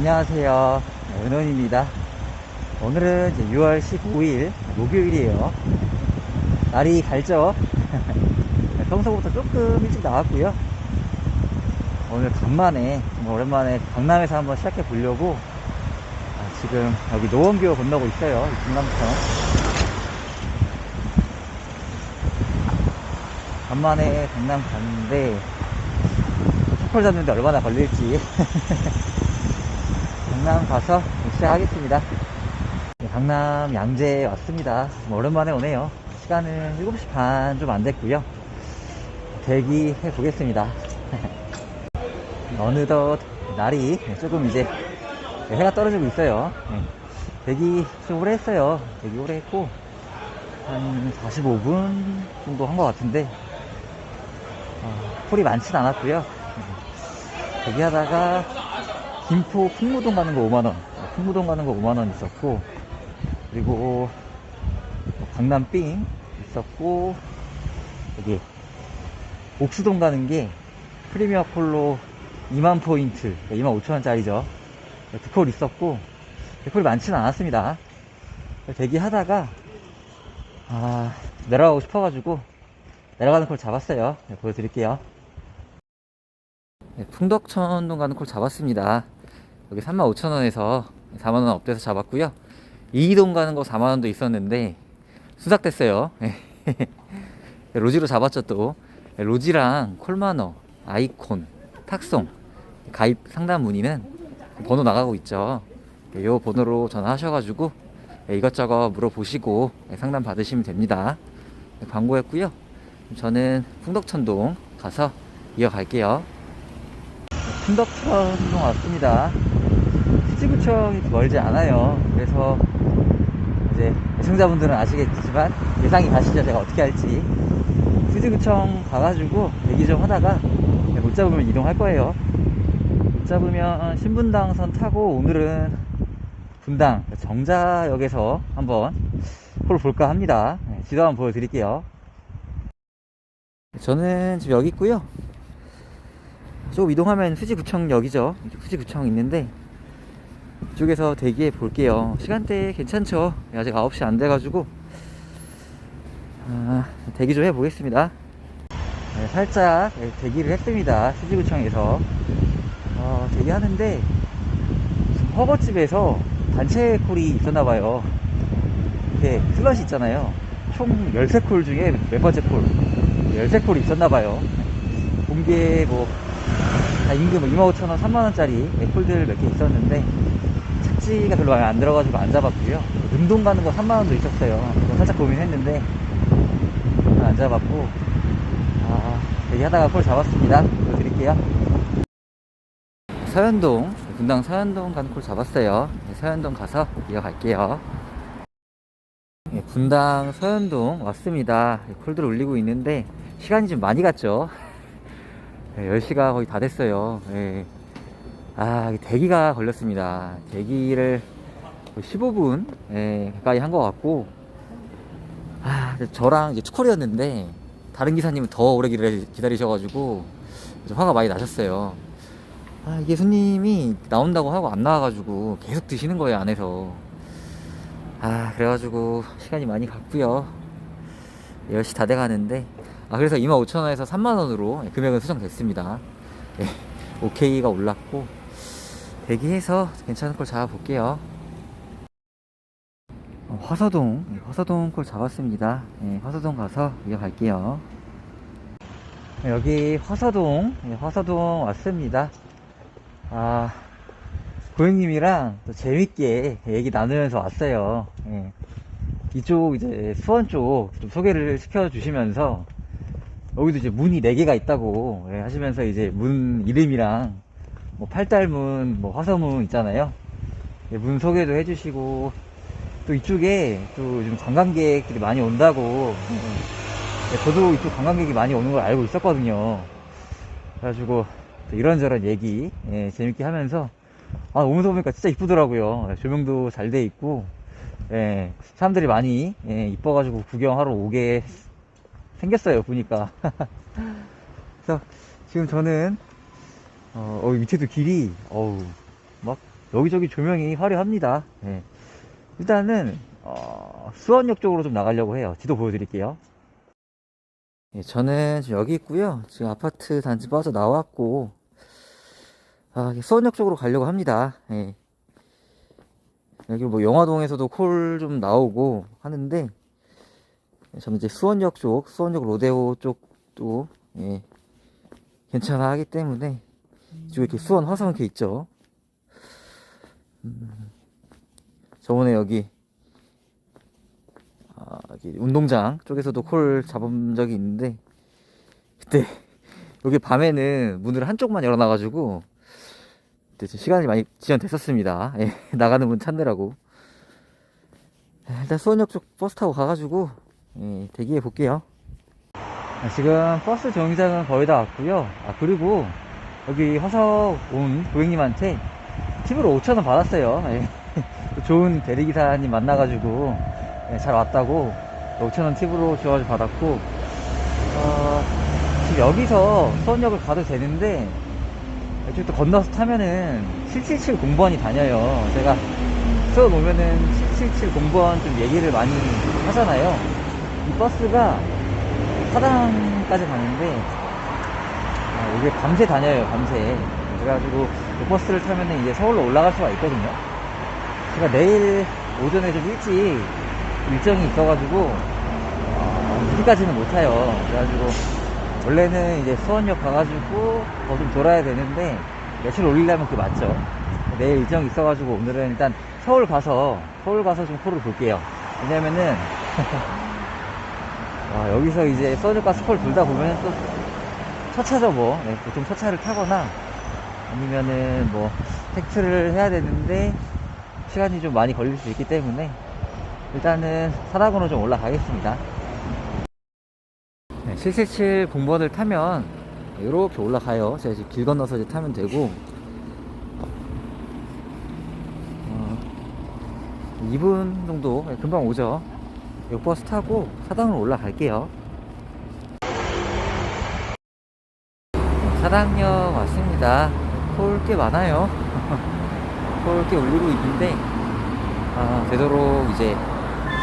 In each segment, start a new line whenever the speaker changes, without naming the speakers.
안녕하세요. 네, 은원입니다. 오늘은 이제 6월 15일 목요일이에요. 날이 밝죠? 평소보다 조금 일찍 나왔고요. 오늘 간만에 오랜만에 강남에서 한번 시작해 보려고 아, 지금 여기 노원교 건너고 있어요. 이 중랑천. 간만에 강남 갔는데 초콜 잡는데 얼마나 걸릴지 강남 가서 시작하겠습니다. 네, 강남 양재에 왔습니다. 뭐 오랜만에 오네요. 시간은 7시 반 좀 안 됐고요. 대기해 보겠습니다. 어느덧 날이 조금 이제 해가 떨어지고 있어요. 네, 대기 좀 오래 했어요. 대기 오래 했고 한 45분 정도 한 것 같은데 어, 콜이 많진 않았고요. 대기하다가 김포 풍무동 가는 거 5만원. 풍무동 가는 거 5만원 있었고 그리고 강남 삥 있었고 여기 옥수동 가는 게 프리미어 콜로 2만 포인트 2만 5천원짜리죠. 두콜 있었고 콜이 많지는 않았습니다. 대기하다가 아 내려가고 싶어가지고 내려가는 콜 잡았어요. 네, 보여드릴게요. 네, 풍덕천동 가는 콜 잡았습니다. 여기 35,000원에서 4만원 업돼서 잡았고요. 이동 가는 거 4만원도 있었는데 수삭됐어요. 네, 로지로 잡았죠 또. 네, 로지랑 콜마너, 아이콘, 탁송 가입 상담 문의는 번호 나가고 있죠. 이 번호로 전화하셔가지고 이것저것 물어보시고 상담 받으시면 됩니다. 광고했고요. 저는 풍덕천동 가서 이어갈게요. 풍덕천동 왔습니다. 수지구청이 멀지 않아요. 그래서 이제 시청자분들은 아시겠지만 예상이 가시죠. 제가 어떻게 할지. 수지구청 가가지고 대기 좀 하다가 못 잡으면 이동할 거예요. 못 잡으면 신분당선 타고 오늘은 분당 정자역에서 한번 홀 볼까 합니다. 네, 지도 한번 보여드릴게요. 저는 지금 여기 있고요. 조금 이동하면 수지구청역이죠. 수지구청 있는데 이쪽에서 대기해 볼게요. 시간대 괜찮죠? 아직 9시 안 돼가지고 아, 대기 좀 해보겠습니다. 네, 살짝 대기를 했습니다. 수지구청에서 어, 대기하는데 허거집에서 단체 콜이 있었나 봐요. 이렇게 슬롯이 있잖아요. 총 13콜 중에 몇 번째 콜? 13콜이 있었나 봐요. 공개 뭐, 다 임금 뭐 25,000원, 3만 원짜리 콜들 몇 개 있었는데, 착지가 별로 안 들어가지고 안 잡았고요. 운동 가는 거 3만원도 있었어요. 그거 살짝 고민했는데, 안 잡았고, 아, 얘기하다가 콜 잡았습니다. 보여드릴게요. 서현동, 분당 서현동 가는 콜 잡았어요. 네, 서현동 가서 이어갈게요. 네, 분당 서현동 왔습니다. 네, 콜들 올리고 있는데 시간이 좀 많이 갔죠. 네, 10시가 거의 다 됐어요. 네. 아, 대기가 걸렸습니다. 대기를 15분 예, 가까이 한 것 같고 아, 저랑 이제 투콜이었는데 다른 기사님은 더 오래 기다리, 기다리셔가지고 좀 화가 많이 나셨어요. 아, 이게 손님이 나온다고 하고 안 나와가지고 계속 드시는 거예요, 안에서. 아, 그래가지고 시간이 많이 갔고요 10시 다 돼가는데. 아, 그래서 25,000원에서 3만원으로 금액은 수정됐습니다. 예, OK가 올랐고, 대기해서 괜찮은 걸 잡아볼게요. 어, 화서동, 예, 화서동 걸 잡았습니다. 예, 화서동 가서 이어갈게요. 여기 화서동, 예, 화서동 왔습니다. 아, 고객님이랑 또 재밌게 얘기 나누면서 왔어요. 예. 이쪽 이제 수원 쪽 좀 소개를 시켜주시면서 여기도 이제 문이 4개가 있다고 예, 하시면서 이제 문 이름이랑 뭐 팔달문, 뭐 화서문 있잖아요. 예, 문 소개도 해주시고 또 이쪽에 또 요즘 관광객들이 많이 온다고 예, 저도 이쪽 관광객이 많이 오는 걸 알고 있었거든요. 그래가지고 또 이런저런 얘기 예, 재밌게 하면서 아 오면서 보니까 진짜 이쁘더라고요 예, 조명도 잘 돼 있고 예, 사람들이 많이 예, 이뻐가지고 구경하러 오게 생겼어요 보니까 그래서 지금 저는 어, 어, 밑에도 길이 어우 막 여기저기 조명이 화려합니다. 예. 일단은 어, 수원역 쪽으로 좀 나가려고 해요. 지도 보여드릴게요. 예, 저는 지금 여기 있고요. 지금 아파트 단지 빠져 나왔고 아, 수원역 쪽으로 가려고 합니다. 예. 여기 뭐 영화동에서도 콜 좀 나오고 하는데 저는 이제 수원역 쪽, 수원역 로데오 쪽도 예, 괜찮아 하기 때문에 이쪽에 이렇게 수원 화성 이렇게 있죠. 음, 저번에 여기 아, 여기 운동장 쪽에서도 콜 잡은 적이 있는데 그때 여기 밤에는 문을 한쪽만 열어놔가지고 시간이 많이 지연됐었습니다. 예, 나가는 문 찾느라고. 예, 일단 수원역 쪽 버스 타고 가가지고 예, 대기해 볼게요. 아, 지금 버스 정류장은 거의 다 왔고요. 아 그리고 여기 화석 온 고객님한테 팁으로 5천원 받았어요. 예. 좋은 대리기사님 만나가지고 예, 잘 왔다고 5천원 팁으로 줘가지고 받았고 어, 지금 여기서 수원역을 가도 되는데 이쪽도 건너서 타면은 777 공무원이 다녀요. 제가 수원 오면은 777 공무원 좀 얘기를 많이 하잖아요. 이 버스가 사당까지 가는데 아, 이게 밤새 다녀요 밤새. 그래가지고 이 버스를 타면은 이제 서울로 올라갈 수가 있거든요. 제가 내일 오전에 좀 일찍 일정이 있어가지고 어, 늦게까지는 못 타요. 그래가지고 원래는 이제 수원역 가가지고 더 좀 돌아야 되는데 며칠 올리려면 그게 맞죠. 내일 일정이 있어가지고 오늘은 일단 서울 가서 서울 가서 좀 코를 볼게요. 왜냐면은 아, 여기서 이제 서울과 스콜 둘 다 보면 또 첫차죠 뭐. 네, 보통 첫차를 타거나 아니면은 뭐 택트를 해야 되는데 시간이 좀 많이 걸릴 수 있기 때문에 일단은 사당으로 좀 올라가겠습니다. 네, 777 공무원을 타면 이렇게 올라가요. 제가 지금 길 건너서 이제 타면 되고. 어, 2분 정도 네, 금방 오죠. 이 버스 타고 사당으로 올라갈게요. 사당역 왔습니다. 콜꽤 많아요. 콜꽤 울리고 있는데, 아, 되도록 이제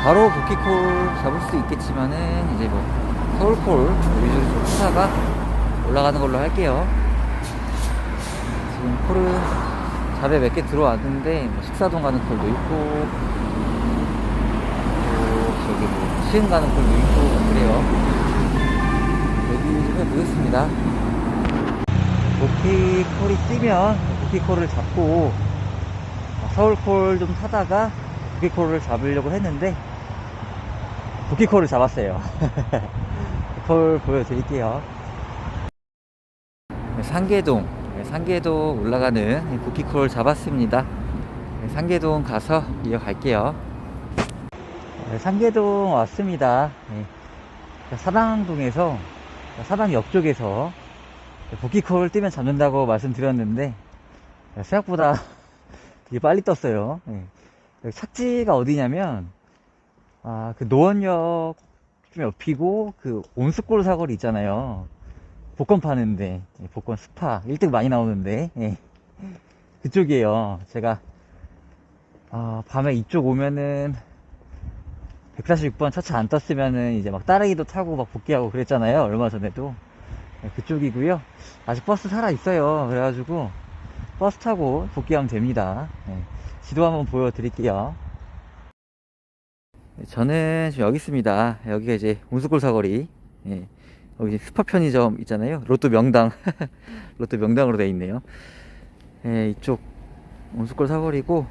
바로 복귀콜 잡을 수 있겠지만은, 이제 뭐, 서울콜 위주로 좀 하다가 올라가는 걸로 할게요. 지금 콜은 잡에 몇 개 들어왔는데, 뭐 식사동 가는 콜도 있고, 저기 뭐 시흥 가는 꼴도 있고 그래요 여기 좀 해보겠습니다 도끼콜이 뛰면 도끼콜을 잡고 서울콜 좀 타다가 도끼콜을 잡으려고 했는데 도끼콜을 잡았어요 콜 보여드릴게요 상계동 상계동 올라가는 도끼콜 잡았습니다 상계동 가서 이어갈게요 네, 상계동 왔습니다. 네. 사당동에서 사당역 쪽에서 복귀콜 뛰면 잡는다고 말씀드렸는데 생각보다 되게 빨리 떴어요. 네. 착지가 어디냐면 아, 그 노원역 좀 옆이고 그 온수골 사거리 있잖아요. 복권 파는데 복권 스파 1등 많이 나오는데 예. 그쪽이에요. 제가 아, 밤에 이쪽 오면은 146번 차차 안 떴으면은 이제 막 따르기도 타고 막 복귀하고 그랬잖아요. 얼마 전에도. 네, 그쪽이고요. 아직 버스 살아 있어요. 그래가지고 버스 타고 복귀하면 됩니다. 네, 지도 한번 보여드릴게요. 네, 저는 지금 여기 있습니다. 여기가 이제 온수골 사거리. 예, 여기 스파 편의점 있잖아요. 로또 명당. 로또 명당으로 되어 있네요. 예, 이쪽 온수골 사거리고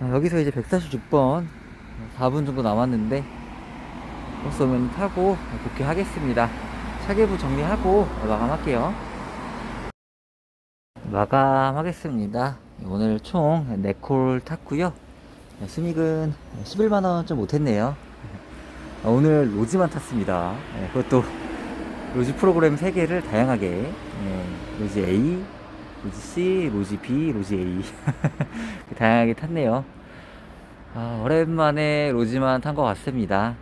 아, 여기서 이제 146번 4분 정도 남았는데 버스 오면 타고 복귀하겠습니다. 차계부 정리하고 마감할게요. 마감하겠습니다. 오늘 총 4콜 탔고요. 수익은 11만원 좀 못했네요. 오늘 로지만 탔습니다. 네, 그것도 로지 프로그램 3개를 다양하게 네, 로지 A, 로지 C, 로지 B, 로지 A 다양하게 탔네요. 아, 오랜만에 로지만 탄 것 같습니다.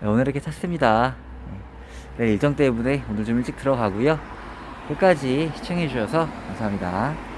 네. 오늘 이렇게 탔습니다. 네, 일정 때문에 오늘 좀 일찍 들어가고요. 끝까지 시청해 주셔서 감사합니다.